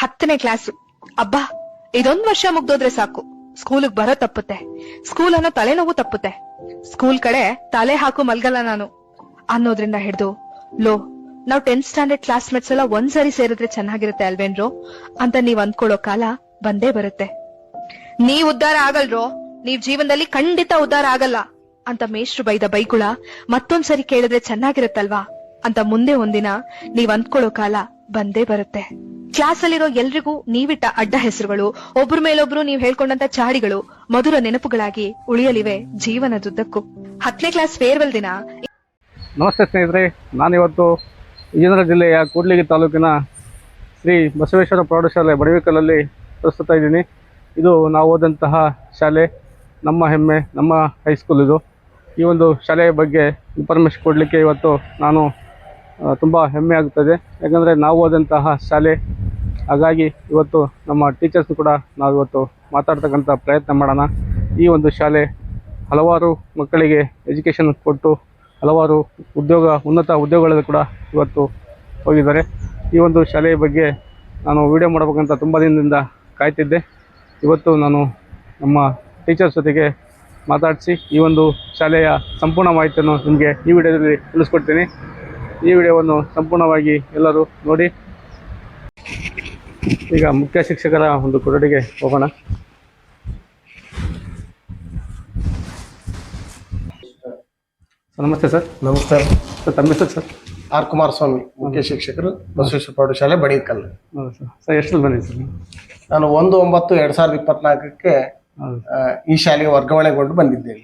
ಹತ್ತನೇ ಕ್ಲಾಸು ಅಬ್ಬಾ, ಇದೊಂದ್ ವರ್ಷ ಮುಗ್ದೋದ್ರೆ ಸಾಕು. ಸ್ಕೂಲಿಗೆ ಬರೋ ತಪ್ಪುತ್ತೆ. ಸ್ಕೂಲ್ ಅನ್ನೋ ತಲೆನೋವು ತಪ್ಪುತ್ತೆ. ಸ್ಕೂಲ್ ಕಡೆ ತಲೆ ಹಾಕು ಮಲ್ಗಲ್ಲ ನಾನು. ಅನ್ನೋದ್ರಿಂದ ಹಿಡ್ದು, ಲೋ, ನಾವ್ ಟೆಂತ್ ಸ್ಟ್ಯಾಂಡರ್ಡ್ ಕ್ಲಾಸ್ಮೇಟ್ಸ್ ಎಲ್ಲ ಒಂದ್ಸರಿ ಸೇರಿದ್ರೆ ಚೆನ್ನಾಗಿರುತ್ತೆ ಅಲ್ವೇನ್ರೋ? ಅಂತ ನೀವ್ ಅಂದ್ಕೊಳ್ಳೋ ಕಾಲ ಬಂದೇ ಬರುತ್ತೆ. ನೀವ್ ಉದ್ದಾರ ಆಗಲ್ರೋ? ನೀವ್ ಜೀವನದಲ್ಲಿ ಖಂಡಿತ ಉದ್ದಾರ ಆಗಲ್ಲ ಅಂತ ಮೇಷ್ಟ್ರು ಬೈದ ಬೈಗುಳ ಮತ್ತೊಂದ್ಸರಿ ಕೇಳಿದ್ರೆ ಚೆನ್ನಾಗಿರುತ್ತಲ್ವಾ? ಅಂತ ಮುಂದೆ ಒಂದಿನ ನೀವ್ ಅಂದ್ಕೊಳ್ಳೋ ಕಾಲ ಬಂದೇ ಬರುತ್ತೆ. ಕ್ಲಾಸ್ ಅಲ್ಲಿರೋ ಎಲ್ರಿಗೂ ನೀವಿಟ್ಟ ಅಡ್ಡ ಹೆಸರುಗಳು, ಒಬ್ರ ಮೇಲೊಬ್ರು ನೀವ್ ಹೇಳ್ಕೊಂಡಂತ ಚಾಡಿಗಳು, ಮಧುರ ನೆನಪುಗಳಾಗಿ ಉಳಿಯಲಿವೆ ಜೀವನದುದ್ದಕ್ಕೂ. ಹತ್ತನೇ ಕ್ಲಾಸ್ ಫೇರ್ವೆಲ್ ದಿನ. ನಮಸ್ತೆ ಸ್ನೇಹಿತರೆ, ನಾನಿವತ್ತು ವಿಜಯನಗರ ಜಿಲ್ಲೆಯ ಕೂಡ್ಲಿಗಿ ತಾಲೂಕಿನ ಶ್ರೀ ಬಸವೇಶ್ವರ ಪ್ರೌಢಶಾಲೆ ಬಡವಿಕಲಲ್ಲಿ ಪ್ರಸ್ತುತ ಇದ್ದೀನಿ. ಇದು ನಾವು ಓದಂತಹ ಶಾಲೆ, ನಮ್ಮ ಹೆಮ್ಮೆ, ನಮ್ಮ ಹೈಸ್ಕೂಲ್ ಇದು. ಈ ಒಂದು ಶಾಲೆಯ ಬಗ್ಗೆ ಇನ್ಫಾರ್ಮೇಶನ್ ಕೊಡಲಿಕ್ಕೆ ಇವತ್ತು ನಾನು ತುಂಬ ಹೆಮ್ಮೆ ಆಗುತ್ತದೆ. ಯಾಕಂದರೆ ನಾವು ಓದಂತಹ ಶಾಲೆ, ಹಾಗಾಗಿ ಇವತ್ತು ನಮ್ಮ ಟೀಚರ್ಸ್ ಕೂಡ ನಾವು ಇವತ್ತು ಮಾತಾಡ್ತಕ್ಕಂಥ ಪ್ರಯತ್ನ ಮಾಡೋಣ. ಈ ಒಂದು ಶಾಲೆ ಹಲವಾರು ಮಕ್ಕಳಿಗೆ ಎಜುಕೇಷನ್ ಕೊಟ್ಟು, ಹಲವಾರು ಉದ್ಯೋಗ, ಉನ್ನತ ಉದ್ಯೋಗಗಳಲ್ಲಿ ಕೂಡ ಇವತ್ತು ಹೋಗಿದ್ದಾರೆ. ಈ ಒಂದು ಶಾಲೆಯ ಬಗ್ಗೆ ನಾನು ವಿಡಿಯೋ ಮಾಡಬೇಕಂತ ತುಂಬ ದಿನದಿಂದ ಕಾಯ್ತಿದ್ದೆ. ಇವತ್ತು ನಾನು ನಮ್ಮ ಟೀಚರ್ಸ್ ಜೊತೆಗೆ ಮಾತಾಡಿಸಿ ಈ ಒಂದು ಶಾಲೆಯ ಸಂಪೂರ್ಣ ಮಾಹಿತಿಯನ್ನು ನಿಮಗೆ ಈ ವಿಡಿಯೋದಲ್ಲಿ ತಿಳಿಸ್ಕೊಡ್ತೀನಿ. ಈ ವಿಡಿಯೋವನ್ನು ಸಂಪೂರ್ಣವಾಗಿ ಎಲ್ಲರೂ ನೋಡಿ. ಈಗ ಮುಖ್ಯ ಶಿಕ್ಷಕರ ಒಂದು ಕೊಠಡಿಗೆ ಹೋಗೋಣ. ಸರ್ ನಮಸ್ತೆ ಸರ್. ನಮಸ್ಕಾರ ಸರ್ ತಮ್ಮ ಹೆಸರು ಸರ್? ಆರ್ ಕುಮಾರಸ್ವಾಮಿ ಮುಖ್ಯ ಶಿಕ್ಷಕರು ಬಸವೇಶ್ವರ ಪ್ರೌಢಶಾಲೆ ಬಡಿಕಲ್ ಸರ್. ಎಷ್ಟು ಬಂದಿದೆ ಸರ್ ನಾನು ಒಂದು ಒಂಬತ್ತು ಎರಡು ಸಾವಿರದ ಇಪ್ಪತ್ನಾಲ್ಕಕ್ಕೆ ಈ ಶಾಲೆಗೆ ವರ್ಗಾವಣೆಗೊಂಡು ಬಂದಿದ್ದೇನೆ.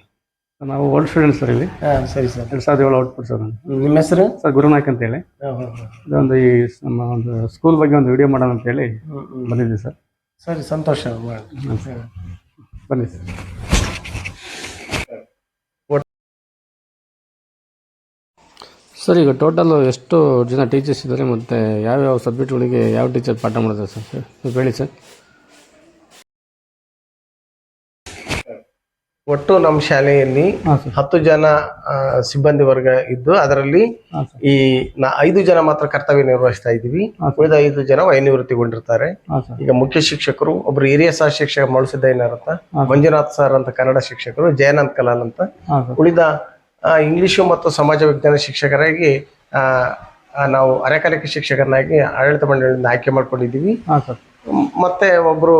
ನಾವು ಓಲ್ಡ್ ಸ್ಟೂಡೆಂಟ್ ಸರ್ ಇಲ್ಲಿ. ಹಾ, ಸರಿ ಸರ್. ಎರಡು ಸಾವಿರದ ಏಳು ಔಟ್ಪುಟ್ ಸರ್ ನಾನು. ನಿಮ್ಮ ಹೆಸರು? ಸರ್ ಗುರುನಾಯಕ್ ಅಂತ ಹೇಳಿ. ಹಾ, ಹಾ, ಹಾ. ಇದೊಂದು ಈ ನಮ್ಮ ಒಂದು ಸ್ಕೂಲ್ ಬಗ್ಗೆ ಒಂದು ವಿಡಿಯೋ ಮಾಡೋಣ ಅಂತ ಹೇಳಿ. ಬಂದಿದ್ದೆ ಸರ್. ಸರಿ ಸಂತೋಷ. ಮಾಡಿ. ಹಾಂ ಸರ್. ಬನ್ನಿ ಸರ್. ಸರ್ ಈಗ ಟೋಟಲ್ ಎಷ್ಟು ಜನ ಟೀಚರ್ಸ್ ಇದ್ದಾರೆ ಮತ್ತು ಯಾವ್ಯಾವ ಸಬ್ಜೆಕ್ಟ್ಗಳಿಗೆ ಯಾವ ಟೀಚರ್ ಪಾಠ ಮಾಡಿದ್ರೆ ಸರ್? ಹೇಳಿ ಸರ್. ಒಟ್ಟು ನಮ್ಮ ಶಾಲೆಯಲ್ಲಿ ಹತ್ತು ಜನ ಸಿಬ್ಬಂದಿ ವರ್ಗ ಇದ್ದು ಅದರಲ್ಲಿ ಈ ನಾ ಐದು ಜನ ಮಾತ್ರ ಕರ್ತವ್ಯ ನಿರ್ವಹಿಸ್ತಾ ಇದೀವಿ ಉಳಿದ ಐದು ಜನ ವಯನಿವೃತ್ತಿಗೊಂಡಿರ್ತಾರೆ ಈಗ ಮುಖ್ಯ ಶಿಕ್ಷಕರು ಒಬ್ರು ಹಿರಿಯ ಸಹ ಶಿಕ್ಷಕ ಮಳುಸಿದ್ದಯ್ಯನರ್ ಅಂತ ಮಂಜುನಾಥ್ ಸರ್ ಅಂತ ಕನ್ನಡ ಶಿಕ್ಷಕರು ಜಯನಂದ್ ಕಲಾಲ್ ಅಂತ. ಉಳಿದ ಇಂಗ್ಲಿಷ್ ಮತ್ತು ಸಮಾಜ ವಿಜ್ಞಾನ ಶಿಕ್ಷಕರಾಗಿ ನಾವು ಅರೆಕಾಲಿಕ ಶಿಕ್ಷಕರನ್ನಾಗಿ ಆಡಳಿತ ಮಂಡಳಿಯಿಂದ ಆಯ್ಕೆ ಮಾಡ್ಕೊಂಡಿದ್ದೀವಿ. ಮತ್ತೆ ಒಬ್ರು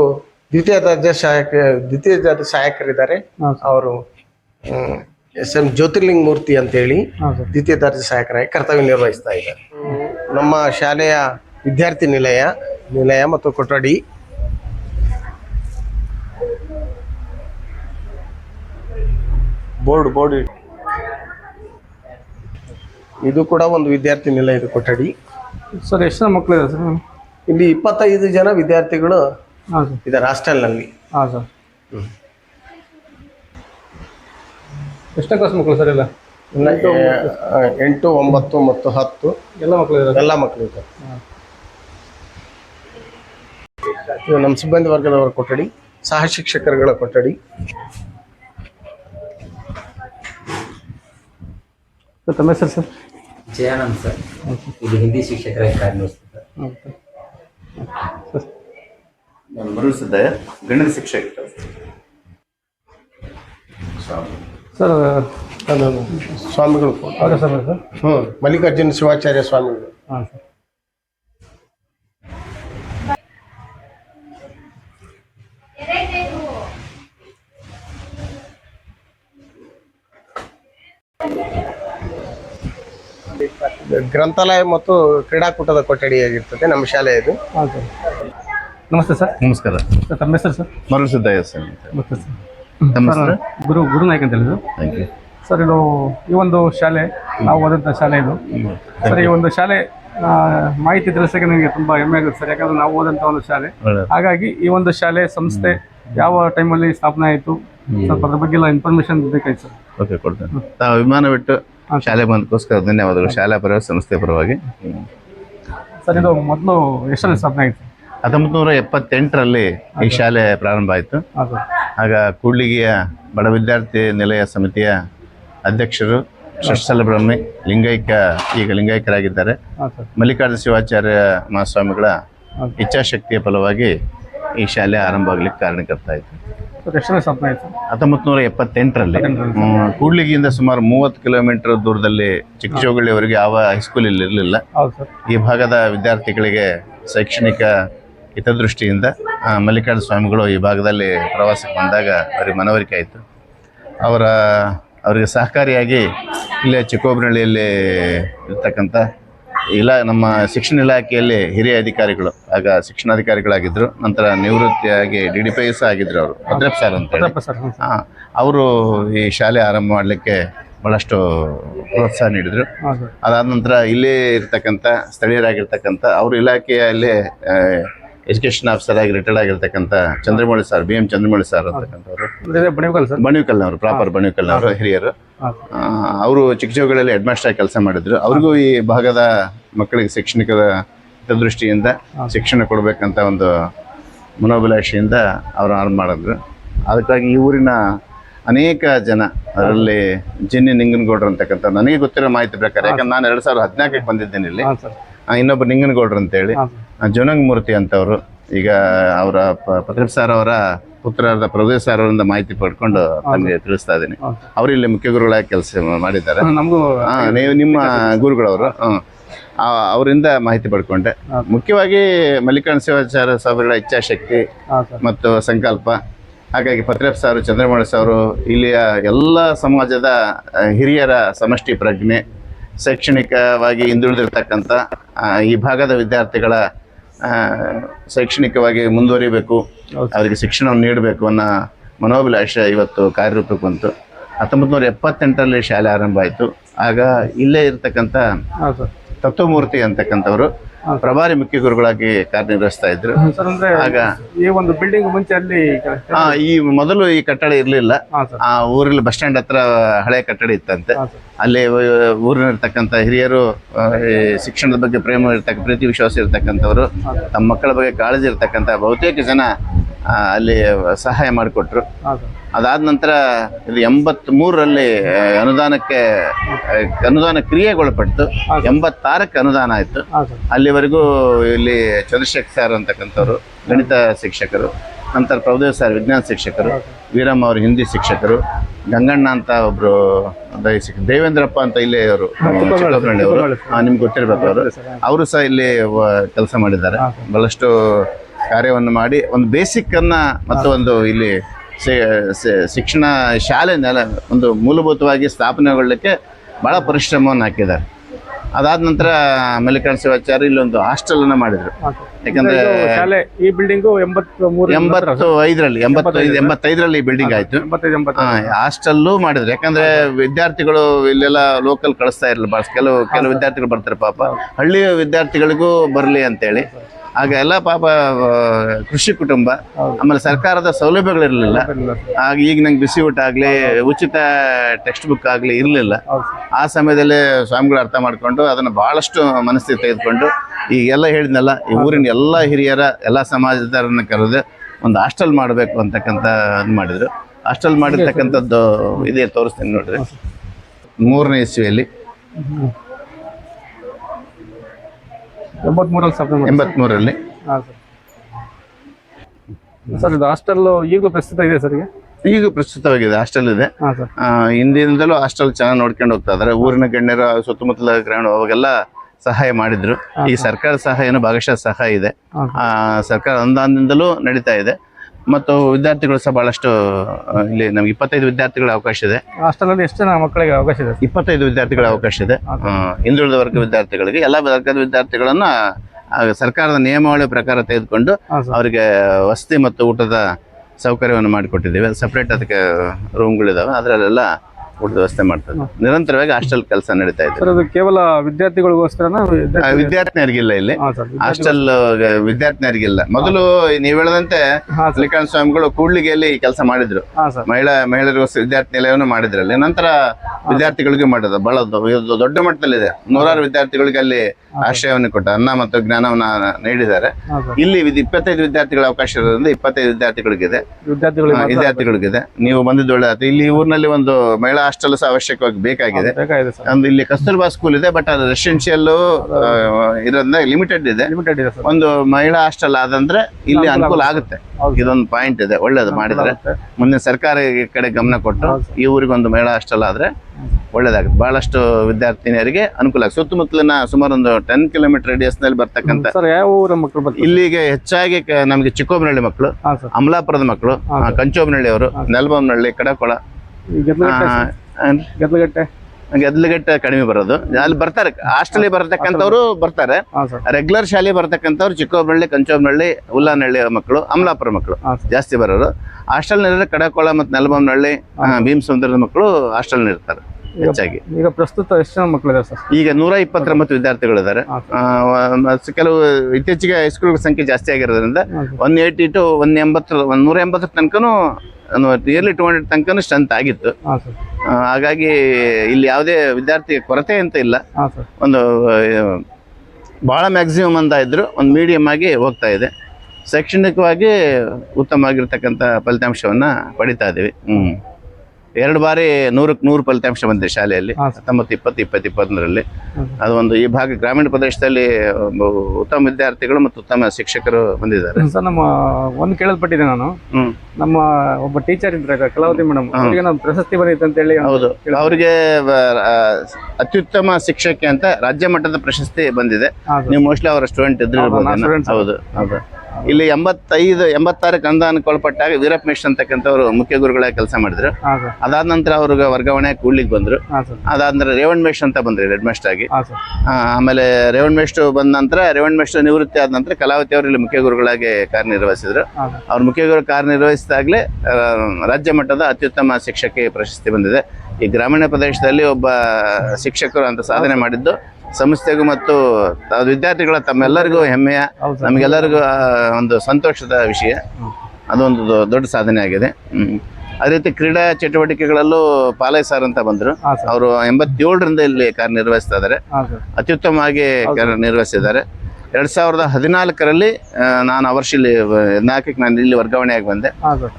ದ್ವಿತೀಯ ದರ್ಜೆ ಸಹಾಯಕ ದ್ವಿತೀಯ ದರ್ಜೆ ಸಹಾಯಕರಿದ್ದಾರೆ ಅವರು ಎಸ್ ಎಂ ಜ್ಯೋತಿರ್ಲಿಂಗ ಮೂರ್ತಿ ಅಂತೇಳಿ ಹೇಳಿ ಸರ್. ದ್ವಿತೀಯ ದರ್ಜೆ ಸಹಾಯಕರಾಗಿ ಕರ್ತವ್ಯ ನಿರ್ವಹಿಸ್ತಾ ಇದ್ದಾರೆ. ನಮ್ಮ ಶಾಲೆಯ ವಿದ್ಯಾರ್ಥಿ ನಿಲಯ ನಿಲಯ ಮತ್ತು ಕೊಠಡಿ. Board board. ಇದು ಕೂಡ ಒಂದು ವಿದ್ಯಾರ್ಥಿ ನಿಲಯದ ಕೊಠಡಿ. ಸರ್ ಎಷ್ಟು ಜನ ಮಕ್ಕಳಿದ್ದಾರೆ ಸರ್ ಇಲ್ಲಿ ಇಪ್ಪತ್ತೈದು ಜನ ವಿದ್ಯಾರ್ಥಿಗಳು ಹಾಂ ಸರ್. ಇದ್ದಾರೆ ಹಾಸ್ಟೆಲ್ನಲ್ಲಿ ಹಾಂ ಸರ್. ಎಷ್ಟನೇ ಕ್ಲಾಸ್ ಮಕ್ಕಳು ಸರ್ ಎಲ್ಲ? ಇನ್ನು, ಆ, ಎಂಟು ಒಂಬತ್ತು ಮತ್ತು ಹತ್ತು. ಎಲ್ಲ ಮಕ್ಕಳು ಇದ್ದಾರೆ ಎಲ್ಲ ಮಕ್ಕಳು ಇದ್ದಾರೆ. ಇದು ನಮ್ಮ ಸಿಬ್ಬಂದಿ ವರ್ಗದವರ ಕೊಠಡಿ ಸಹ ಶಿಕ್ಷಕರುಗಳ ಕೊಠಡಿ. ಸರ್ ತಮ್ಮ ಹೆಸರು ಸರ್? ಜಯಾನಂದ್ ಸರ್. ಇದು ಹಿಂದಿ ಶಿಕ್ಷಕರ ಕಾರ್ಯನಿರ್ವಹಿಸ್ತಾರೆ ಸರ್ ನಾನು ಮರಳಿಸಿದ್ದೆ ಗಣಿತ ಶಿಕ್ಷಕ ಸರ್ ನಾನು ಸ್ವಾಮಿಗಳು ಸರ್ ಸರ್. ಹ್ಞೂ ಮಲ್ಲಿಕಾರ್ಜುನ ಶಿವಾಚಾರ್ಯ ಸ್ವಾಮಿಗಳು. ಹಾಂ ಸರ್. ಗ್ರಂಥಾಲಯ ಮತ್ತು ಕ್ರೀಡಾಕೂಟದ ಕೊಠಡಿಯಾಗಿರ್ತದೆ ನಮ್ಮ ಶಾಲೆ ಇದು ಸರ್. ನಮಸ್ತೆ ಸರ್. ನಮಸ್ಕಾರ. ಸರ್ ತಮ್ಮ ಹೆಸರು ಸರ್? ಮರಳು ಸಿದ್ದಯ್ಯ ಸರ್ ನಮಸ್ತೆ ಸರ್. ತಮ್ಮ ಸರ್ ಹೆಸರು? ಗುರು ನಾಯ್ಕ ಅಂತ ಹೇಳಿದ್ರು. ಥ್ಯಾಂಕ್ ಯು ಸರ್ ಇದು ಈ ಒಂದು ಶಾಲೆ ನಾವು ಓದಂಥ ಶಾಲೆ ಇದು. ಸರ್ ಈ ಒಂದು ಶಾಲೆ ಆ, ಮಾಹಿತಿ ತಿಳಿಸೋಕೆ ನನಗೆ ತುಂಬ ಹೆಮ್ಮೆ ಆಗುತ್ತೆ ಸರ್. ಯಾಕಂದ್ರೆ ನಾವು ಓದಂಥ ಒಂದು ಶಾಲೆ. ಹಾಗಾಗಿ ಈ ಒಂದು ಶಾಲೆ ಸಂಸ್ಥೆ ಯಾವ ಟೈಮಲ್ಲಿ ಸ್ಥಾಪನೆ ಆಯಿತು? ಸ್ವಲ್ಪ ಅದ್ರ ಬಗ್ಗೆ ಎಲ್ಲ ಇನ್ಫಾರ್ಮೇಶನ್ ಬೇಕಾಯ್ತು ಸರ್. ಓಕೆ ಕೊಡ್ತೇನೆ. ತಾವು ಅಭಿಮಾನ ಬಿಟ್ಟು ಶಾಲೆ ಬಂದಕ್ಕೋಸ್ಕರ ಧನ್ಯವಾದಗಳು. ಶಾಲಾ ಪರವಾಗಿ ಸಂಸ್ಥೆ ಪರವಾಗಿ. ಸರ್ ಇದು ಮೊದಲು ಎಷ್ಟರಲ್ಲಿ ಸ್ಥಾಪನೆ ಆಯಿತು? ಹತ್ತೊಂಬತ್ತು ನೂರ ಎಪ್ಪತ್ತೆಂಟರಲ್ಲಿ ಈ ಶಾಲೆ ಪ್ರಾರಂಭ ಆಯಿತು. ಆಗ ಕೂಡ್ಲಿಗಿಯ ಬಡ ವಿದ್ಯಾರ್ಥಿ ನಿಲಯ ಸಮಿತಿಯ ಅಧ್ಯಕ್ಷರು ಷಷ್ಠಲ ಬ್ರಹ್ಮಿ ಲಿಂಗೈಕ್ಯ ಈಗ ಲಿಂಗೈಕ್ಯರಾಗಿದ್ದಾರೆ ಮಲ್ಲಿಕಾರ್ಜುನ ಶಿವಾಚಾರ್ಯ ಮಹಾಸ್ವಾಮಿಗಳ ಇಚ್ಛಾಶಕ್ತಿಯ ಫಲವಾಗಿ ಈ ಶಾಲೆ ಆರಂಭ ಆಗಲಿಕ್ಕೆ ಕಾರಣಕರ್ತ ಆಯಿತು. ಹತ್ತೊಂಬತ್ತು ನೂರ ಎಪ್ಪತ್ತೆಂಟರಲ್ಲಿ. ಕೂಡ್ಲಿಗಿಯಿಂದ ಸುಮಾರು ಮೂವತ್ತು ಕಿಲೋಮೀಟರ್ ದೂರದಲ್ಲಿ ಚಿಕ್ಕಜೋಗಳಿವರೆಗೆ ಯಾವ ಹೈಸ್ಕೂಲ್ ಇಲ್ಲಿ ಇರಲಿಲ್ಲ. ಈ ಭಾಗದ ವಿದ್ಯಾರ್ಥಿಗಳಿಗೆ ಶೈಕ್ಷಣಿಕ ಹಿತದೃಷ್ಟಿಯಿಂದ ಮಲ್ಲಿಕಾರ್ಜುನ ಸ್ವಾಮಿಗಳು ಈ ಭಾಗದಲ್ಲಿ ಪ್ರವಾಸಕ್ಕೆ ಬಂದಾಗ ಅವರಿಗೆ ಮನವರಿಕೆ ಆಯಿತು. ಅವರ ಅವರಿಗೆ ಸಹಕಾರಿಯಾಗಿ ಇಲ್ಲೇ ಚಿಕ್ಕೋಬ್ರಳ್ಳಿಯಲ್ಲಿ ಇರ್ತಕ್ಕಂಥ ಇಲ್ಲ ನಮ್ಮ ಶಿಕ್ಷಣ ಇಲಾಖೆಯಲ್ಲಿ ಹಿರಿಯ ಅಧಿಕಾರಿಗಳು ಆಗ ಶಿಕ್ಷಣಾಧಿಕಾರಿಗಳಾಗಿದ್ದರು ನಂತರ ನಿವೃತ್ತಿಯಾಗಿ ಡಿ ಡಿ ಪಿ ಎಸ್ ಆಗಿದ್ರು ಅವರು. ಭದ್ರಪ್ಪ ಸರ್ ಅಂತ ಹಾಂ ಅವರು ಈ ಶಾಲೆ ಆರಂಭ ಮಾಡಲಿಕ್ಕೆ ಭಾಳಷ್ಟು ಪ್ರೋತ್ಸಾಹ ನೀಡಿದರು. ಅದಾದ ನಂತರ ಇಲ್ಲೇ ಇರ್ತಕ್ಕಂಥ ಸ್ಥಳೀಯರಾಗಿರ್ತಕ್ಕಂಥ ಅವ್ರ ಇಲಾಖೆಯಲ್ಲಿ ಎಜುಕೇಷನ್ ಆಫೀಸರ್ ಆಗಿ ರಿಟೈರ್ಡ್ ಆಗಿರ್ತಕ್ಕಂಥ Chandramouli sir B M Chandramouli sir ಅಂತಕ್ಕಂಥವ್ರು. ಬಣಿವಿಕಲ್ sir ಬಣಿಕಲ್ನವರು ಪ್ರಾಪರ್ ಬಣಿಕಲ್ನವರು ಹಿರಿಯರು. ಹಾಂ ಅವರು ಚಿಕ್ಕಜೋಗಳಲ್ಲಿ ಹೆಡ್ ಮಾಸ್ಟರ್ ಆಗಿ ಕೆಲಸ ಮಾಡಿದ್ರು. ಅವ್ರಿಗೂ ಈ ಭಾಗದ ಮಕ್ಕಳಿಗೆ ಶೈಕ್ಷಣಿಕ ಹಿತದೃಷ್ಟಿಯಿಂದ ಶಿಕ್ಷಣ ಕೊಡಬೇಕಂತ ಒಂದು ಮನೋಭಿಲಾಷೆಯಿಂದ ಅವರು ಆರಂಭ ಮಾಡಿದ್ರು. ಅದಕ್ಕಾಗಿ ಈ ಊರಿನ ಅನೇಕ ಜನ ಅದರಲ್ಲಿ ಜಿನ್ನಿ ನಿಂಗನಗೌಡರು ಅಂತಕ್ಕಂಥ ನನಗೆ ಗೊತ್ತಿರೋ ಮಾಹಿತಿ ಪ್ರಕಾರ ಯಾಕಂದ್ರೆ ನಾನು ಎರಡು ಸಾವಿರದ ಹದಿನಾಲ್ಕಕ್ಕೆ ಬಂದಿದ್ದೇನೆ ಇಲ್ಲಿ. ಇನ್ನೊಬ್ಬ ನಿಂಗನಗೌಡರು ಅಂತೇಳಿ. ಹಾಂ ಆ, ಜೋನಂಗ್ ಮೂರ್ತಿ ಅಂತವರು. ಈಗ ಅವರ ಪತ್ರಿಪ್ ಸರ್ ಅವರ ಪುತ್ರರಾದ ಪ್ರವೇಶ ಸರ್ ಅವರಿಂದ ಮಾಹಿತಿ ಪಡ್ಕೊಂಡು ನಮಗೆ ತಿಳಿಸ್ತಾ ಇದ್ದೀನಿ. ಅವರು ಇಲ್ಲಿ ಮುಖ್ಯ ಗುರುಗಳಾಗಿ ಕೆಲಸ ಮಾಡಿದ್ದಾರೆ. ನೀವು ನಿಮ್ಮ ಗುರುಗಳವರು. ಅವರಿಂದ ಮಾಹಿತಿ ಪಡ್ಕೊಂಡೆ. ಮುಖ್ಯವಾಗಿ ಮಲ್ಲಿಕಾರ್ಜುನ ಶಿವಾಚಾರ್ಯ ಸ್ವಾಮಿಗಳ ಇಚ್ಛಾಶಕ್ತಿ ಮತ್ತು ಸಂಕಲ್ಪ. ಹಾಗಾಗಿ ಪತ್ರೇಪ್ ಸಾರು ಚಂದ್ರಮೌಳಿ ಸಾರು ಇಲ್ಲಿಯ ಎಲ್ಲ ಸಮಾಜದ ಹಿರಿಯರ ಸಮಷ್ಟಿ ಪ್ರಜ್ಞೆ ಶೈಕ್ಷಣಿಕವಾಗಿ ಹಿಂದುಳಿದಿರ್ತಕ್ಕಂಥ ಈ ಭಾಗದ ವಿದ್ಯಾರ್ಥಿಗಳ ಶೈಕ್ಷಣಿಕವಾಗಿ ಮುಂದುವರಿಬೇಕು ಅವರಿಗೆ ಶಿಕ್ಷಣವನ್ನು ನೀಡಬೇಕು ಅನ್ನೋ ಮನೋಭಿಲಾಷೆ ಇವತ್ತು ಕಾರ್ಯರೂಪಕ್ಕೆ ಬಂತು. ಹತ್ತೊಂಬತ್ತು ನೂರ ಎಪ್ಪತ್ತೆಂಟರಲ್ಲಿ ಶಾಲೆ ಆರಂಭ ಆಯಿತು. ಆಗ ಇಲ್ಲೇ ಇರತಕ್ಕಂಥ ತತ್ವಮೂರ್ತಿ ಅಂತಕ್ಕಂಥವರು ಪ್ರಭಾರಿ ಮುಖ್ಯ ಗುರುಗಳಾಗಿ ಕಾರ್ಯನಿರ್ವಹಿಸ್ತಾ ಇದ್ರು. ಸರ್ ಅಂದ್ರೆ ಆಗ ಈ ಒಂದು ಬಿಲ್ಡಿಂಗ್ ಮುಂಚೆ ಅಲ್ಲಿ ಆ, ಈ ಮೊದಲು ಈ ಕಟ್ಟಡ ಇರಲಿಲ್ಲ. ಆ ಊರಲ್ಲಿ ಬಸ್ ಸ್ಟ್ಯಾಂಡ್ ಹತ್ರ ಹಳೆ ಕಟ್ಟಡ ಇತ್ತಂತೆ. ಹಾಂ ಅಲ್ಲಿ ಊರಿನಲ್ಲಿರ್ತಕ್ಕಂಥ ಹಿರಿಯರು ಶಿಕ್ಷಣದ ಬಗ್ಗೆ ಪ್ರೇಮ ಇರ್ತಕ್ಕ ಪ್ರೀತಿ ವಿಶ್ವಾಸ ಇರ್ತಕ್ಕಂಥವ್ರು ತಮ್ಮ ಮಕ್ಕಳ ಬಗ್ಗೆ ಕಾಳಜಿ ಇರ್ತಕ್ಕಂಥ ಬಹುತೇಕ ಜನ ಅಲ್ಲಿ ಸಹಾಯ ಮಾಡಿಕೊಟ್ರು. ಅದಾದ ನಂತರ ಇದು ಎಂಬತ್ಮೂರರಲ್ಲಿ ಅನುದಾನಕ್ಕೆ ಅನುದಾನ ಕ್ರಿಯೆಗೊಳಪಟ್ಟು ಎಂಬತ್ತಾರಕ್ಕೆ ಅನುದಾನ ಆಯಿತು. ಅಲ್ಲಿವರೆಗೂ ಇಲ್ಲಿ ಚಂದ್ರಶೇಖರ್ ಸರ್ ಅಂತಕ್ಕಂಥವ್ರು ಗಣಿತ ಶಿಕ್ಷಕರು ನಂತರ ಪ್ರಭುದೇವ್ ಸರ್ ವಿಜ್ಞಾನ ಶಿಕ್ಷಕರು ವೀರಮ್ಮ ಅವರು ಹಿಂದಿ ಶಿಕ್ಷಕರು ಗಂಗಣ್ಣ ಅಂತ ಒಬ್ರು ದೇವೇಂದ್ರಪ್ಪ ಅಂತ ಇಲ್ಲೇ ಅವರು. ನಿಮ್ಗೆ ಗೊತ್ತಿರ್ಬೇಕು ಅವರು. ಅವರು ಸಹ ಇಲ್ಲಿ ಕೆಲಸ ಮಾಡಿದ್ದಾರೆ. ಬಹಳಷ್ಟು ಕಾರ್ಯವನ್ನು ಮಾಡಿ ಒಂದು ಬೇಸಿಕ್ ಅನ್ನ ಮತ್ತು ಒಂದು ಇಲ್ಲಿ ಶಿಕ್ಷಣ ಶಾಲೆ ನೆಲ ಒಂದು ಮೂಲಭೂತವಾಗಿ ಸ್ಥಾಪನೆಗೊಳ್ಳಲಿಕ್ಕೆ ಭಾಳ ಪರಿಶ್ರಮವನ್ನು ಹಾಕಿದ್ದಾರೆ. ಅದಾದ ನಂತರ ಮಲ್ಲಿಕಾರ್ಜುನ ಶಿವಾಚಾರ್ಯ ಇಲ್ಲಿ ಒಂದು ಹಾಸ್ಟೆಲ್ ಅನ್ನ ಮಾಡಿದ್ರು. ಯಾಕಂದ್ರೆ ಶಾಲೆ ಈ ಬಿಲ್ಡಿಂಗು ಎಂಬತ್ತು ಐದರಲ್ಲಿ ಎಂಬತ್ತೈದು ಎಂಬತ್ತೈದರಲ್ಲಿ ಬಿಲ್ಡಿಂಗ್ ಆಯ್ತು. ಹಾಸ್ಟೆಲ್ಲು ಮಾಡಿದ್ರು. ಯಾಕಂದ್ರೆ ವಿದ್ಯಾರ್ಥಿಗಳು ಇಲ್ಲೆಲ್ಲ ಲೋಕಲ್ ಕಳಿಸ್ತಾ ಇರಲಿಲ್ಲ ಕೆಲವು ಕೆಲವು ವಿದ್ಯಾರ್ಥಿಗಳು ಬರ್ತಾರೆ ಪಾಪ. ಹಳ್ಳಿಯ ವಿದ್ಯಾರ್ಥಿಗಳಿಗೂ ಬರಲಿ ಅಂತೇಳಿ. ಆಗ ಎಲ್ಲ ಪಾಪ ಕೃಷಿ ಕುಟುಂಬ ಆಮೇಲೆ ಸರ್ಕಾರದ ಸೌಲಭ್ಯಗಳಿರಲಿಲ್ಲ. ಆಗ ಈಗ ನಂಗೆ ಬಿಸಿ ಊಟ ಆಗಲಿ ಉಚಿತ ಟೆಕ್ಸ್ಟ್ ಬುಕ್ ಆಗಲಿ ಇರಲಿಲ್ಲ. ಆ ಸಮಯದಲ್ಲಿ ಸ್ವಾಮಿಗಳು ಅರ್ಥ ಮಾಡ್ಕೊಂಡು ಅದನ್ನು ಬಹಳಷ್ಟು ಮನಸ್ಥಿತಿ ತೆಗೆದುಕೊಂಡು ಈಗೆಲ್ಲ ಹೇಳಿದ್ನಲ್ಲ ಈ ಊರಿನ ಎಲ್ಲ ಹಿರಿಯರ ಎಲ್ಲ ಸಮಾಜದವರನ್ನ ಕರೆದು ಒಂದು ಹಾಸ್ಟೆಲ್ ಮಾಡಬೇಕು ಅಂತಕ್ಕಂಥ ಇದು ಮಾಡಿದ್ರು. ಹಾಸ್ಟೆಲ್ ಮಾಡಿರ್ತಕ್ಕಂಥದ್ದು ಇದೇ ತೋರಿಸ್ತೀನಿ ನೋಡ್ರಿ. ಮೂರನೇ ಇಸ್ವಿಯಲ್ಲಿ. ಎಂಬತ್ಮೂರಲ್ಲಿ ಹಾಂ ಸರ್. ಸರ್ ಇದು ಹಾಸ್ಟೆಲ್ ಈಗಲೂ ಪ್ರಸ್ತುತ ಇದೆ ಸರ್ ಈಗ? ಈಗ ಪ್ರಸ್ತುತವಾಗಿದೆ ಹಾಸ್ಟೆಲ್ ಇದೆ. ಹಿಂದಿನಿಂದಲೂ ಹಾಸ್ಟೆಲ್ ಚೆನ್ನಾಗಿ ನೋಡ್ಕೊಂಡು ಹೋಗ್ತಾ ಇದಾರೆ ಊರಿನ ಗಣ್ಯರ ಸುತ್ತಮುತ್ತಲ ಗ್ರಾಮೀಣ ಅವಾಗೆಲ್ಲ ಸಹಾಯ ಮಾಡಿದ್ರು. ಈ ಸರ್ಕಾರ ಸಹಾಯನ ಭಾಗಶಃ ಸಹಾಯ ಇದೆ. ಆ, ಸರ್ಕಾರ ಅನುದಾನದಿಂದಲೂ ನಡೀತಾ ಇದೆ. ಮತ್ತು ವಿದ್ಯಾರ್ಥಿಗಳು ಸಹ ಬಹಳಷ್ಟು ಇಲ್ಲಿ ನಮ್ಗೆ ಇಪ್ಪತ್ತೈದು ವಿದ್ಯಾರ್ಥಿಗಳ ಅವಕಾಶ ಇದೆ. ಹಾಸ್ಟೆಲಲ್ಲಿ ಎಷ್ಟು ಜನ ಮಕ್ಕಳಿಗೆ ಅವಕಾಶ ಇದೆ ಇಪ್ಪತ್ತೈದು ವಿದ್ಯಾರ್ಥಿಗಳ ಅವಕಾಶ ಇದೆ. ಹಿಂದುಳಿದ ವರ್ಗ ವಿದ್ಯಾರ್ಥಿಗಳಿಗೆ ಎಲ್ಲ ವರ್ಗದ ವಿದ್ಯಾರ್ಥಿಗಳನ್ನ ಆ, ಸರ್ಕಾರದ ನಿಯಮಾವಳಿ ಪ್ರಕಾರ ತೆಗೆದುಕೊಂಡು ಅವರಿಗೆ ವಸತಿ ಮತ್ತು ಊಟದ ಸೌಕರ್ಯವನ್ನು ಮಾಡಿಕೊಟ್ಟಿದ್ದೀವಿ. ಸಪ್ರೇಟ್ ಅದಕ್ಕೆ ರೂಮ್ಗಳಿದಾವೆ ಅದರಲ್ಲೆಲ್ಲ ಊಟದ ವ್ಯವಸ್ಥೆ ಮಾಡ್ತಾರೆ ನಿರಂತರವಾಗಿ ಹಾಸ್ಟೆಲ್ ಕೆಲಸ ನಡೀತಾ ಇದೆ. ಅದು ಕೇವಲ ವಿದ್ಯಾರ್ಥಿಗಳಿಗೋಸ್ಕರನ? ಆ, ವಿದ್ಯಾರ್ಥಿನಿಯರಿಗಿಲ್ಲ ಇಲ್ಲಿ. ಹಾ ಸರ್ ಹಾಸ್ಟೆಲ್ ವಿದ್ಯಾರ್ಥಿನಿಯರಿಗಿಲ್ಲ. ಮೊದಲು ನೀವು ಹೇಳದಂತೆ ಹಾಂ ಸರ್. ಮಲ್ಲಿಕಾರ್ಜುನ ಸ್ವಾಮಿಗಳು ಕೂಡ್ಲಿಗೆಯಲ್ಲಿ ಕೆಲಸ ಮಾಡಿದ್ರು. ಹಾಂ ಸರ್. ಮಹಿಳಾ ಮಹಿಳೆಯರಿಗೋಸ್ಕರ ವಿದ್ಯಾರ್ಥಿ ನಿಲಯವನ್ನು ಮಾಡಿದ್ರಲ್ಲಿ. ನಂತರ ವಿದ್ಯಾರ್ಥಿಗಳಿಗೆ ಮಾಡಿದ್ರು. ಬಹಳ ದೊ- ಇದು ದೊಡ್ಡ ಮಟ್ಟದಲ್ಲಿದೆ. ನೂರಾರು ವಿದ್ಯಾರ್ಥಿಗಳಿಗೆ ಅಲ್ಲಿ ಆಶ್ರಯವನ್ನು ಕೊಟ್ಟ ಅನ್ನ ಮತ್ತು ಜ್ಞಾನವನ್ನ ನೀಡಿದ್ದಾರೆ. ಹಾಂ ಸರ್. ಇಲ್ಲಿ ವಿದ್- ಇಪ್ಪತ್ತೈದು ವಿದ್ಯಾರ್ಥಿಗಳ ಅವಕಾಶ ಇರೋದ್ರಿಂದ ಇಪ್ಪತ್ತೈದು ವಿದ್ಯಾರ್ಥಿಗಳಿಗಿದೆ. ವಿದ್ಯಾರ್ಥಿಗಳಿಗೆ ವಿದ್ಯಾರ್ಥಿಗಳಿಗಿದೆ. ನೀವು ಬಂದಿದ್ದು ಒಳ್ಳೆ ಆಯ್ತು ಇಲ್ಲಿ ಊರಿನಲ್ಲಿ ಒಂದು ಮಹಿಳಾ ಹಾಸ್ಟೆಲ್ ಸಹ ಅವಶ್ಯಕವಾಗಿ ಬೇಕಾಗಿದೆ. ಒಂದು ಇಲ್ಲಿ ಕಸ್ತೂರ್ಬಾ ಸ್ಕೂಲ್ ಇದೆ ಬಟ್ ಅದು ರೆಸಿಡೆನ್ಷಿಯಲ್ ಇರೋದ್ರಿಂದ ಲಿಮಿಟೆಡ್ ಇದೆ. ಲಿಮಿಟೆಡ್ ಇದೆ ಸರ್. ಒಂದು ಮಹಿಳಾ ಹಾಸ್ಟೆಲ್ ಆದಂದ್ರೆ ಇಲ್ಲಿ ಅನುಕೂಲ ಆಗುತ್ತೆ. ಇದೊಂದು ಪಾಯಿಂಟ್ ಇದೆ ಒಳ್ಳೇದು ಮಾಡಿದ್ರೆ. ಮುಂದೆ ಮುಂದಿನ ಸರ್ಕಾರ ಈ ಕಡೆ ಗಮನ ಕೊಟ್ಟು ಈ ಊರಿಗೆ ಒಂದು ಮಹಿಳಾ ಹಾಸ್ಟೆಲ್ ಆದ್ರೆ ಒಳ್ಳೇದಾಗುತ್ತೆ. ಬಹಳಷ್ಟು ವಿದ್ಯಾರ್ಥಿನಿಯರಿಗೆ ಅನುಕೂಲ ಆಗುತ್ತೆ. ಸುತ್ತಮುತ್ತಲಿನ ಸುಮಾರು ಒಂದು ಟೆನ್ ಕಿಲೋಮೀಟರ್ ರೇಡಿಯಸ್ನಲ್ಲಿ ಬರ್ತಕ್ಕಂಥ ಇಲ್ಲಿಗೆ ಹೆಚ್ಚಾಗಿ ನಮಗೆ ಚಿಕ್ಕೋಬನಹಳ್ಳಿ ಮಕ್ಕಳು ಅಮಲಾಪುರದ ಮಕ್ಕಳು ಕಂಚೋಬನಹಳ್ಳಿ ಅವರು ನೆಲಬೊಮ್ಮನಹಳ್ಳಿ ಕಡಕೊಳ ಗೆದ್ಲಗಟ್ಟೆ. ಗೆದ್ಲಗಟ್ಟೆ ಕಡಿಮೆ ಬರೋದು. ಅಲ್ಲಿ ಬರ್ತಾರೆ. ಹಾಸ್ಟೆಲ್ ಬರತಕ್ಕಂಥವ್ರು ಬರ್ತಾರೆ. ರೆಗ್ಯುಲರ್ ಶಾಲೆ ಬರ್ತಕ್ಕಂಥವ್ರು ಚಿಕ್ಕೋಬಳ್ಳಿ ಕಂಚೋಬನಹಳ್ಳಿ ಉಲ್ಲಾನಹಳ್ಳಿ ಮಕ್ಕಳು ಅಮಲಾಪುರ ಮಕ್ಕಳು ಜಾಸ್ತಿ ಬರೋರು. ಹಾಸ್ಟೆಲ್ ಕಡಕೊಳ ಮತ್ತು ನೆಲಬೊಮ್ಮನಹಳ್ಳಿ ಭೀಮಸಮುದ್ರದ ಮಕ್ಕಳು ಹಾಸ್ಟೆಲ್ ಇರ್ತಾರೆ ಹೆಚ್ಚಾಗಿ. ಈಗ ಪ್ರಸ್ತುತ ಎಷ್ಟು ಜನ ಮಕ್ಕಳಿದ್ದಾರೆ ಸರ್? ಈಗ ನೂರ ಇಪ್ಪತ್ತೊಂಬತ್ತು ವಿದ್ಯಾರ್ಥಿಗಳಿದ್ದಾರೆ. ಕೆಲವು ಇತ್ತೀಚೆಗೆ ಹೈಸ್ಕೂಲ್ ಸಂಖ್ಯೆ ಜಾಸ್ತಿ ಆಗಿರೋದ್ರಿಂದ ಒನ್ ಏಯ್ಟಿ ಟು ಒನ್ ಎಂಬತ್ತರ ಒಂದು ನೂರ ಎಂಬತ್ತರ ತನಕನೂ ಇಯರ್ಲಿ ಟೂ ಹಂಡ್ರೆಡ್ ತನಕನೂ ಸ್ಟ್ರೆಂತ್ ಆಗಿತ್ತು. ಹಾಗಾಗಿ ಇಲ್ಲಿ ಯಾವುದೇ ವಿದ್ಯಾರ್ಥಿ ಕೊರತೆ ಅಂತ ಇಲ್ಲ. ಒಂದು ಭಾಳ ಮ್ಯಾಕ್ಸಿಮಮ್ ಅಂತ ಇದ್ರು ಒಂದು ಮೀಡಿಯಮ್ ಆಗಿ ಹೋಗ್ತಾ ಇದೆ. ಶೈಕ್ಷಣಿಕವಾಗಿ ಉತ್ತಮವಾಗಿರ್ತಕ್ಕಂಥ ಫಲಿತಾಂಶವನ್ನು ಪಡಿತಾ ಇದ್ದೀವಿ ಹ್ಞೂ ಎರಡು ಬಾರಿ ನೂರಕ್ಕೆ ನೂರು ಫಲಿತಾಂಶ ಬಂದಿದೆ ಶಾಲೆಯಲ್ಲಿ. ಹತ್ತೊಂಬತ್ತು ಇಪ್ಪತ್ತು ಇಪ್ಪತ್ತು ಇಪ್ಪತ್ತೊಂದರಲ್ಲಿ. ಅದು ಒಂದು ಈ ಭಾಗ ಗ್ರಾಮೀಣ ಪ್ರದೇಶದಲ್ಲಿ ಉತ್ತಮ ವಿದ್ಯಾರ್ಥಿಗಳು ಮತ್ತು ಉತ್ತಮ ಶಿಕ್ಷಕರು ಬಂದಿದ್ದಾರೆ. ಸರ್ ನಮ್ಮ ಒಂದು ಕೇಳಲ್ಪಟ್ಟಿದೆ ನಾನು. ನಮ್ಮ ಒಬ್ಬ ಟೀಚರ್ ಇದ್ರೆ ಕಲಾವತಿ ಮೇಡಮ್. ಅವರಿಗೆ ನಾವು ಪ್ರಶಸ್ತಿ ಬಂದಿತ್ತು ಅಂತ ಹೇಳಿ ಹೌದು. ಅವರಿಗೆ ಅತ್ಯುತ್ತಮ ಶಿಕ್ಷಕಿ ಅಂತ ರಾಜ್ಯ ಮಟ್ಟದ ಪ್ರಶಸ್ತಿ ಬಂದಿದೆ. ನೀವು ಮೋಸ್ಟ್ಲಿ ಅವರ ಸ್ಟೂಡೆಂಟ್ ಇದ್ರೆ. ಹೌದು ಹೌದು. ಇಲ್ಲಿ ಎಂಬತ್ತೈದು ಎಂಬತ್ತಾರಕ್ಕೆ ಅನುದಾನಕ್ಕೊಳಪಟ್ಟಾಗ ವೀರಪ್ಪ ಮಿಶ್ರ ಅಂತಕ್ಕಂಥವ್ರು ಮುಖ್ಯ ಗುರುಗಳಾಗಿ ಕೆಲಸ ಮಾಡಿದ್ರು. ಅದಾದ ನಂತರ ಅವ್ರಿಗೆ ವರ್ಗಾವಣೆ ಕೂಡ್ಲಿಕ್ಕೆ ಬಂದ್ರು. ಅದಾದ ನಂತರ ರೇವಣ್ ಮೇಶ್ ಅಂತ ಬಂದ್ರಿ ರೆಡ್ ಮೇಸ್ಟ್ ಆಗಿ. ಆಮೇಲೆ ರೇವಣ್ ಮೇಷ್ಟ್ ಬಂದ ನಂತರ ರೇವಣ್ ಮೇಷ್ಟ್ ನಿವೃತ್ತಿ ಆದ ನಂತರ ಕಲಾವತಿ ಅವರು ಇಲ್ಲಿ ಮುಖ್ಯ ಗುರುಗಳಾಗಿ ಕಾರ್ಯನಿರ್ವಹಿಸಿದ್ರು. ಅವ್ರ ಮುಖ್ಯ ಗುರು ಕಾರ್ಯನಿರ್ವಹಿಸಿದಾಗಲೇ ರಾಜ್ಯ ಮಟ್ಟದ ಅತ್ಯುತ್ತಮ ಶಿಕ್ಷಕಿ ಪ್ರಶಸ್ತಿ ಬಂದಿದೆ. ಈ ಗ್ರಾಮೀಣ ಪ್ರದೇಶದಲ್ಲಿ ಒಬ್ಬ ಶಿಕ್ಷಕರು ಅಂತ ಸಾಧನೆ ಮಾಡಿದ್ದು. ಸಂಸ್ಥೆಗೂ ಮತ್ತು ವಿದ್ಯಾರ್ಥಿಗಳ ತಮ್ಮೆಲ್ಲರಿಗೂ ಹೆಮ್ಮೆಯ ನಮಗೆಲ್ಲರಿಗೂ ಒಂದು ಸಂತೋಷದ ವಿಷಯ. ಅದೊಂದು ದೊಡ್ಡ ಸಾಧನೆ ಆಗಿದೆ. ಹ್ಮ್. ಅದೇ ರೀತಿ ಕ್ರೀಡಾ ಚಟುವಟಿಕೆಗಳಲ್ಲೂ ಪಾಲಯ್ ಸರ್ ಅಂತ ಬಂದರು. ಅವರು ಎಂಬತ್ತೇಳರಿಂದ ಇಲ್ಲಿ ಕಾರ್ಯನಿರ್ವಹಿಸ್ತಾ ಇದ್ದಾರೆ. ಅತ್ಯುತ್ತಮವಾಗಿ ಕಾರ್ಯನಿರ್ವಹಿಸಿದ್ದಾರೆ. ಎರಡ್ ಸಾವಿರದ ಹದಿನಾಲ್ಕರಲ್ಲಿ ನಾನು ಆ ವರ್ಷ ಇಲ್ಲಿ ನಾಲ್ಕಕ್ಕೆ ನಾನು ಇಲ್ಲಿ ವರ್ಗಾವಣೆಯಾಗಿ ಬಂದೆ.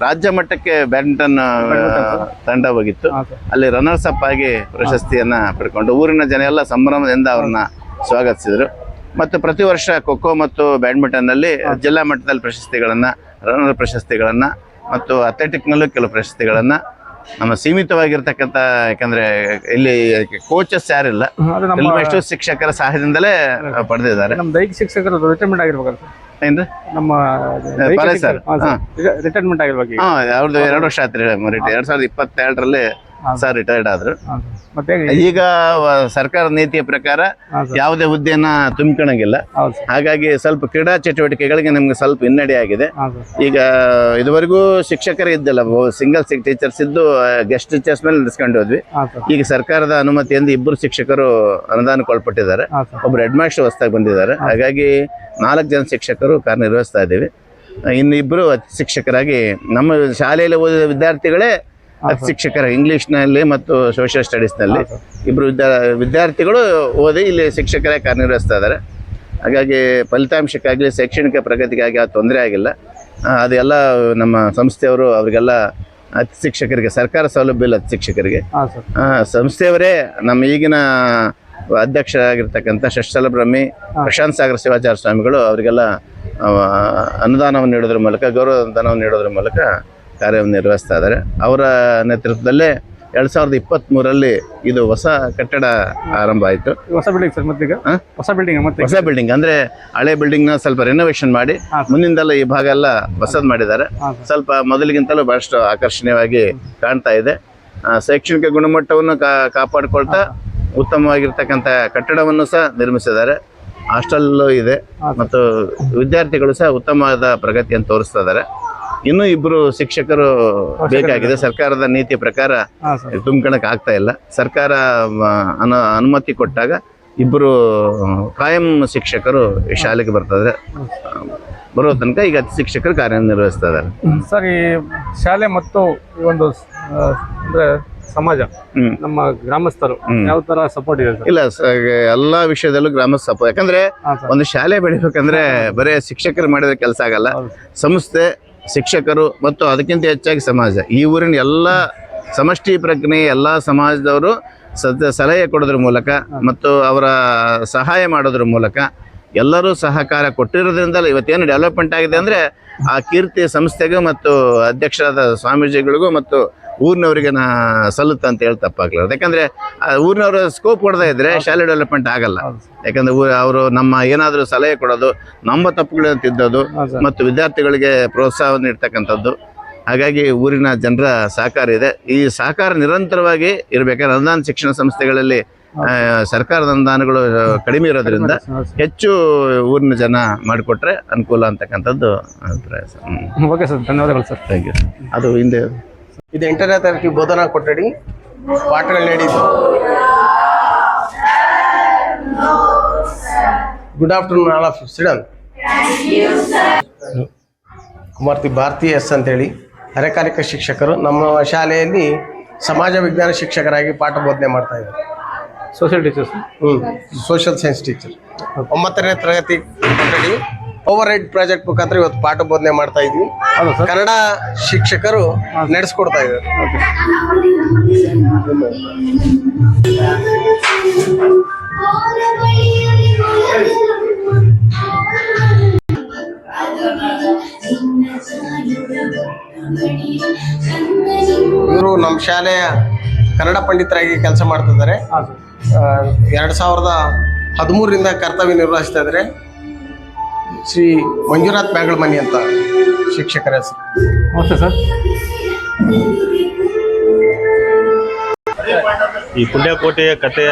ರಾಜ್ಯ ಮಟ್ಟಕ್ಕೆ ಬ್ಯಾಡ್ಮಿಂಟನ್ ತಂಡ ಹೋಗಿತ್ತು. ಅಲ್ಲಿ ರನ್ನರ್ಸ್ ಅಪ್ ಆಗಿ ಪ್ರಶಸ್ತಿಯನ್ನ ಪಡ್ಕೊಂಡು ಊರಿನ ಜನ ಎಲ್ಲ ಸಂಭ್ರಮದಿಂದ ಅವ್ರನ್ನ ಸ್ವಾಗತಿಸಿದ್ರು. ಮತ್ತು ಪ್ರತಿ ವರ್ಷ ಖೋಖೋ ಮತ್ತು ಬ್ಯಾಡ್ಮಿಂಟನ್ನಲ್ಲಿ ಜಿಲ್ಲಾ ಮಟ್ಟದಲ್ಲಿ ಪ್ರಶಸ್ತಿಗಳನ್ನ ರನ್ನರ್ ಪ್ರಶಸ್ತಿಗಳನ್ನ ಮತ್ತು ಅಥ್ಲೆಟಿಕ್ನಲ್ಲೂ ಕೆಲವು ಪ್ರಶಸ್ತಿಗಳನ್ನ ನಮ್ಮ ಸೀಮಿತವಾಗಿರ್ತಕ್ಕಂಥ ಯಾಕಂದ್ರೆ ಇಲ್ಲಿ ಕೋಚಸ್ ಯಾರಿಲ್ಲ ಎಷ್ಟೋ ಶಿಕ್ಷಕರ ಸಹಾಯದಿಂದಲೇ ಪಡೆದಿದ್ದಾರೆ. ನಮ್ಮ ದೈಹಿಕ ಶಿಕ್ಷಕರ ರಿಟೈರ್ಮೆಂಟ್ ಏನ್ರಿ? ನಮ್ಮ ಸರ್. ರಿಟೈರ್ಮೆಂಟ್ ಆಗಿರ್ಬೇಕು ಅವ್ರದ್ದು ಎರಡು ವರ್ಷ ಆಯ್ತು ಎರಡ್ ಸಾವಿರದ ಇಪ್ಪತ್ತೆರಡರಲ್ಲಿ. ಸರ್ ರಿಟೈರ್ಡ್ ಆದ್ರು. ಮತ್ತೆ ಈಗ ಸರ್ಕಾರ ನೀತಿಯ ಪ್ರಕಾರ ಯಾವುದೇ ಹುದ್ದೆಯನ್ನ ತುಂಬಿಕೊಳ್ಳಂಗಿಲ್ಲ. ಹಾಗಾಗಿ ಸ್ವಲ್ಪ ಕ್ರೀಡಾ ಚಟುವಟಿಕೆಗಳಿಗೆ ನಮ್ಗೆ ಸ್ವಲ್ಪ ಹಿನ್ನಡೆ ಆಗಿದೆ. ಈಗ ಇದುವರೆಗೂ ಶಿಕ್ಷಕರೇ ಇದ್ದಿಲ್ಲ ಸಿಂಗಲ್ ಟೀಚರ್ಸ್ ಇದ್ದು ಗೆಸ್ಟ್ ಟೀಚರ್ಸ್ ಮೇಲೆ ನಡೆಸ್ಕೊಂಡು ಹೋದ್ವಿ. ಈಗ ಸರ್ಕಾರದ ಅನುಮತಿಯಿಂದ ಇಬ್ಬರು ಶಿಕ್ಷಕರು ಅನುದಾನಕ್ಕೊಳಪಟ್ಟಿದ್ದಾರೆ. ಒಬ್ರು ಹೆಡ್ ಮಾಸ್ಟರ್ ಹೊಸದಾಗಿ ಬಂದಿದ್ದಾರೆ. ಹಾಗಾಗಿ ನಾಲ್ಕು ಜನ ಶಿಕ್ಷಕರು ಕಾರ್ಯನಿರ್ವಹಿಸ್ತಾ ಇದ್ದೀವಿ. ಇನ್ನಿಬ್ಬರು ಶಿಕ್ಷಕರಾಗಿ ನಮ್ಮ ಶಾಲೆಯಲ್ಲಿ ಓದಿದ ವಿದ್ಯಾರ್ಥಿಗಳೇ ಅತಿ ಶಿಕ್ಷಕರ ಇಂಗ್ಲಿಷ್ನಲ್ಲಿ ಮತ್ತು ಸೋಷಿಯಲ್ ಸ್ಟಡೀಸ್ನಲ್ಲಿ ಇಬ್ಬರು ವಿದ್ಯಾ ವಿದ್ಯಾರ್ಥಿಗಳು ಓದಿ ಇಲ್ಲಿ ಶಿಕ್ಷಕರೇ ಕಾರ್ಯನಿರ್ವಹಿಸ್ತಾ ಇದ್ದಾರೆ. ಹಾಗಾಗಿ ಫಲಿತಾಂಶಕ್ಕಾಗಲಿ ಶೈಕ್ಷಣಿಕ ಪ್ರಗತಿಗಾಗಿ ಆ ತೊಂದರೆ ಆಗಿಲ್ಲ. ಅದೆಲ್ಲ ನಮ್ಮ ಸಂಸ್ಥೆಯವರು ಅವರಿಗೆಲ್ಲ ಅತಿ ಶಿಕ್ಷಕರಿಗೆ ಸರ್ಕಾರ ಸೌಲಭ್ಯ ಇಲ್ಲ ಅತಿ ಶಿಕ್ಷಕರಿಗೆ. ಸಂಸ್ಥೆಯವರೇ ನಮ್ಮ ಈಗಿನ ಅಧ್ಯಕ್ಷರಾಗಿರ್ತಕ್ಕಂಥ ಶಶಲ ಬ್ರಹ್ಮಿ ಪ್ರಶಾಂತ್ ಸಾಗರ್ ಶಿವಾಚಾರ್ಯ ಸ್ವಾಮಿಗಳು ಅವರಿಗೆಲ್ಲ ಅನುದಾನವನ್ನು ನೀಡೋದ್ರ ಮೂಲಕ ಗೌರವ ಅನುದಾನವನ್ನು ನೀಡೋದ್ರ ಮೂಲಕ ಕಾರ್ಯವನ್ನು ನಿರ್ವಹಿಸ್ತಾ ಇದ್ದಾರೆ. ಅವರ ನೇತೃತ್ವದಲ್ಲೇ ಎರಡು ಸಾವಿರದ ಇಪ್ಪತ್ತ್ಮೂರಲ್ಲಿ ಇದು ಹೊಸ ಕಟ್ಟಡ ಆರಂಭ ಆಯಿತು. ಹೊಸ ಬಿಲ್ಡಿಂಗ್ ಸರ್ ಮತ್ತೀಗ? ಹೊಸ ಬಿಲ್ಡಿಂಗ್ ಮತ್ತೆ ಹೊಸ ಬಿಲ್ಡಿಂಗ್ ಅಂದ್ರೆ ಹಳೆ ಬಿಲ್ಡಿಂಗ್ನ ಸ್ವಲ್ಪ ರಿನೋವೇಷನ್ ಮಾಡಿ ಮುಂದಿನದಲ್ಲ ಮುಂದಿಂದೆಲ್ಲ ಈ ಭಾಗ ಎಲ್ಲ ಹೊಸದ್ ಮಾಡಿದ್ದಾರೆ. ಸ್ವಲ್ಪ ಮೊದಲಿಗಿಂತಲೂ ಬಹಳಷ್ಟು ಆಕರ್ಷಣೀಯವಾಗಿ ಕಾಣ್ತಾ ಇದೆ. ಶೈಕ್ಷಣಿಕ ಗುಣಮಟ್ಟವನ್ನು ಕಾಪಾಡಿಕೊಳ್ತಾ ಉತ್ತಮವಾಗಿರ್ತಕ್ಕಂಥ ಕಟ್ಟಡವನ್ನು ಸಹ ನಿರ್ಮಿಸಿದ್ದಾರೆ. ಹಾಸ್ಟೆಲ್ ಇದೆ ಮತ್ತು ವಿದ್ಯಾರ್ಥಿಗಳು ಸಹ ಉತ್ತಮವಾದ ಪ್ರಗತಿಯನ್ನು ತೋರಿಸ್ತಾ ಇದ್ದಾರೆ. ಇನ್ನೂ ಇಬ್ರು ಶಿಕ್ಷಕರು ಬೇಕಾಗಿದೆ. ಸರ್ಕಾರದ ನೀತಿ ಪ್ರಕಾರ ತುಂಬ್ಕೊಳಕ್ ಆಗ್ತಾ ಇಲ್ಲ. ಸರ್ಕಾರ ಅನುಮತಿ ಕೊಟ್ಟಾಗ ಇಬ್ಬರು ಕಾಯಂ ಶಿಕ್ಷಕರು ಈ ಶಾಲೆಗೆ ಬರ್ತಾರೆ ಬರೋ ತನಕ ಈಗ ಶಿಕ್ಷಕರು ಕಾರ್ಯನಿರ್ವಹಿಸ್ತಾ ಇದ್ದಾರೆ ಸರ್ ಈ ಶಾಲೆ ಮತ್ತು ಈ ಒಂದು ಅಂದ್ರೆ ಸಮಾಜ ನಮ್ಮ ಗ್ರಾಮಸ್ಥರು ಯಾವ ತರ ಸಪೋರ್ಟ್ ಇದೆ ಇಲ್ಲ ಎಲ್ಲಾ ವಿಷಯದಲ್ಲೂ ಗ್ರಾಮಸ್ಥ ಸಪೋರ್ಟ್ ಯಾಕಂದ್ರೆ ಒಂದು ಶಾಲೆ ಬೆಳಿಬೇಕಂದ್ರೆ ಬರೇ ಶಿಕ್ಷಕರು ಮಾಡಿದ್ರೆ ಕೆಲಸ ಆಗಲ್ಲ. ಸಂಸ್ಥೆ ಶಿಕ್ಷಕರು ಮತ್ತು ಅದಕ್ಕಿಂತ ಹೆಚ್ಚಾಗಿ ಸಮಾಜ. ಈ ಊರಿನ ಎಲ್ಲ ಸಮಷ್ಟಿ ಪ್ರಜ್ಞೆ ಎಲ್ಲ ಸಮಾಜದವರು ಸದ, ಸಲಹೆ ಕೊಡೋದ್ರ ಮೂಲಕ ಮತ್ತು ಅವರ ಸಹಾಯ ಮಾಡೋದ್ರ ಮೂಲಕ ಎಲ್ಲರೂ ಸಹಕಾರ ಕೊಟ್ಟಿರೋದ್ರಿಂದ ಇವತ್ತೇನು ಡೆವಲಪ್ಮೆಂಟ್ ಆಗಿದೆ ಅಂದರೆ ಆ ಕೀರ್ತಿ ಸಂಸ್ಥೆಗೂ ಮತ್ತು ಅಧ್ಯಕ್ಷರಾದ ಸ್ವಾಮೀಜಿಗಳಿಗೂ ಮತ್ತು ಊರಿನವರಿಗೆ ನಾ ಸಲ್ಲುತ್ತೆ ಅಂತ ಹೇಳಿ ತಪ್ಪಾಗ್ಲಾರ್ದು ಯಾಕಂದರೆ ಊರಿನವ್ರ ಸ್ಕೋಪ್ ಕೊಡದೇ ಇದ್ರೆ ಶಾಲೆ ಡೆವಲಪ್ಮೆಂಟ್ ಆಗಲ್ಲ. ಯಾಕಂದ್ರೆ ಊರು ಅವರು ನಮ್ಮ ಏನಾದರೂ ಸಲಹೆ ಕೊಡೋದು ನಮ್ಮ ತಪ್ಪುಗಳನ್ನು ತಿದ್ದೋದು ಮತ್ತು ವಿದ್ಯಾರ್ಥಿಗಳಿಗೆ ಪ್ರೋತ್ಸಾಹ ನೀಡ್ತಕ್ಕಂಥದ್ದು. ಹಾಗಾಗಿ ಊರಿನ ಜನರ ಸಹಕಾರ ಇದೆ. ಈ ಸಹಕಾರ ನಿರಂತರವಾಗಿ ಇರಬೇಕಾದ್ರೆ ಅನುದಾನ ಶಿಕ್ಷಣ ಸಂಸ್ಥೆಗಳಲ್ಲಿ ಸರ್ಕಾರದ ಅನುದಾನಗಳು ಕಡಿಮೆ ಇರೋದ್ರಿಂದ ಹೆಚ್ಚು ಊರಿನ ಜನ ಮಾಡಿಕೊಟ್ರೆ ಅನುಕೂಲ ಅಂತಕ್ಕಂಥದ್ದು ಅಭಿಪ್ರಾಯ ಸರ್. Okay sir. ಧನ್ಯವಾದಗಳು ಸರ್. ಥ್ಯಾಂಕ್ ಯು ಅದು ಹಿಂದೆ ಇದು ಎಂಟನೇ ತರಗತಿ ಬೋಧನಾ ಕೊಠಡಿ ಪಾಠಗಳು ನಡೆಯಿತು good afternoon all of student ಕುಮಾರ್ತಿ Bharati S ಅಂತೇಳಿ. ಅರೆಕಾಲಿಕ ಶಿಕ್ಷಕರು. ನಮ್ಮ ಶಾಲೆಯಲ್ಲಿ ಸಮಾಜ ವಿಜ್ಞಾನ ಶಿಕ್ಷಕರಾಗಿ ಪಾಠ ಬೋಧನೆ ಮಾಡ್ತಾ ಇದ್ದಾರೆ. ಸೋಷಿಯಲ್ ಟೀಚರ್ಸ್ ಹ್ಞೂ ಸೋಷಿಯಲ್ ಸೈನ್ಸ್ ಟೀಚರ್ ಒಂಬತ್ತನೇ ತರಗತಿ ಕೊಠಡಿ. ಓವರ್ ಹೆಡ್ ಪ್ರಾಜೆಕ್ಟ್ ಮುಖಾಂತರ ಇವತ್ತು ಪಾಠ ಬೋಧನೆ ಮಾಡ್ತಾ ಇದ್ವಿ. ಹೌದಾ ಸರ್? ಕನ್ನಡ ಶಿಕ್ಷಕರು ನಡೆಸ್ಕೊಡ್ತಾ ಇದ್ದಾರೆ. ಇವರು ನಮ್ಮ ಶಾಲೆಯ ಕನ್ನಡ ಪಂಡಿತರಾಗಿ ಕೆಲಸ ಮಾಡ್ತಿದ್ದಾರೆ. ಎರಡು ಸಾವಿರದ ಹದಿಮೂರರಿಂದ ಕರ್ತವ್ಯ ನಿರ್ವಹಿಸ್ತಾ ಇದ್ದಾರೆ. ಶ್ರೀ ಮಂಜುನಾಥ್ ಬ್ಯಾಂಗಳಮನಿ ಅಂತ ಶಿಕ್ಷಕರ ಹೆಸರು. ನಮಸ್ತೆ ಸರ್. ಈ ಪುಣ್ಯಕೋಟೆಯ ಕಥೆಯ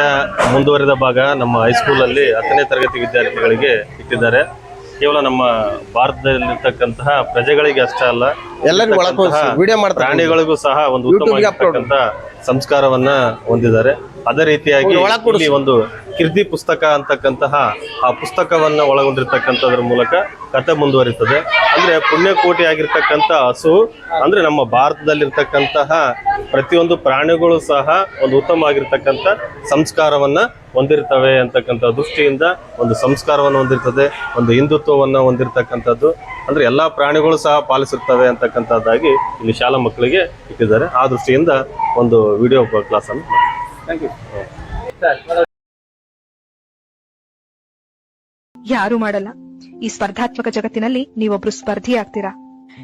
ಮುಂದುವರೆದ ಭಾಗ ನಮ್ಮ ಹೈಸ್ಕೂಲಲ್ಲಿ ಹತ್ತನೇ ತರಗತಿ ವಿದ್ಯಾರ್ಥಿಗಳಿಗೆ ಇಟ್ಟಿದ್ದಾರೆ. ಕೇವಲ ನಮ್ಮ ಭಾರತದಲ್ಲಿರ್ತಕ್ಕಂತಹ ಪ್ರಜೆಗಳಿಗೆ ಅಷ್ಟೇ ಅಲ್ಲ ಮಾಡ್ತಾರೆ. ಪ್ರಾಣಿಗಳಿಗೂ ಸಹ ಒಂದು ಉತ್ತಮ. ಸಂಸ್ಕಾರವನ್ನ ಹೊಂದಿದ್ದಾರೆ. ಅದೇ ರೀತಿಯಾಗಿ ಒಂದು ಕೀರ್ತಿ ಪುಸ್ತಕ ಅಂತಕ್ಕಂತಹ ಆ ಪುಸ್ತಕವನ್ನು ಒಳಗೊಂಡಿರ್ತಕ್ಕಂಥದ್ರ ಮೂಲಕ ಕತೆ ಮುಂದುವರಿತದೆ. ಅಂದರೆ ಪುಣ್ಯಕೋಟಿ ಆಗಿರ್ತಕ್ಕಂಥ ಹಸು ಅಂದರೆ ನಮ್ಮ ಭಾರತದಲ್ಲಿರ್ತಕ್ಕಂತಹ ಪ್ರತಿಯೊಂದು ಪ್ರಾಣಿಗಳು ಸಹ ಒಂದು ಉತ್ತಮ ಆಗಿರ್ತಕ್ಕಂಥ ಸಂಸ್ಕಾರವನ್ನು ಹೊಂದಿರ್ತವೆ ಅಂತಕ್ಕಂಥ ದೃಷ್ಟಿಯಿಂದ ಒಂದು ಸಂಸ್ಕಾರವನ್ನು ಹೊಂದಿರ್ತದೆ ಒಂದು ಹಿಂದುತ್ವವನ್ನು ಹೊಂದಿರತಕ್ಕಂಥದ್ದು. ಅಂದರೆ ಎಲ್ಲ ಪ್ರಾಣಿಗಳು ಸಹ ಪಾಲಿಸಿರ್ತವೆ ಅಂತಕ್ಕಂಥದ್ದಾಗಿ ಇಲ್ಲಿ ಶಾಲಾ ಮಕ್ಕಳಿಗೆ ಇಟ್ಟಿದ್ದಾರೆ. ಆ ದೃಷ್ಟಿಯಿಂದ ಒಂದು ವಿಡಿಯೋ ಕ್ಲಾಸನ್ನು ಥ್ಯಾಂಕ್ ಯು ಯಾರು ಮಾಡಲ್ಲ. ಈ ಸ್ಪರ್ಧಾತ್ಮಕ ಜಗತ್ತಿನಲ್ಲಿ ನೀವೊಬ್ರು ಸ್ಪರ್ಧಿ ಆಗ್ತೀರಾ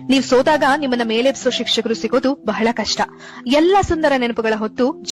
ನೀವ್ ಸೋದಾಗ ನಿಮ್ಮನ್ನ ಮೇಲೆಬ್ಸೋ ಶಿಕ್ಷಕರು ಸಿಗೋದು ಬಹಳ ಕಷ್ಟ. ಎಲ್ಲ ಸುಂದರ ನೆನಪುಗಳ ಹೊತ್ತು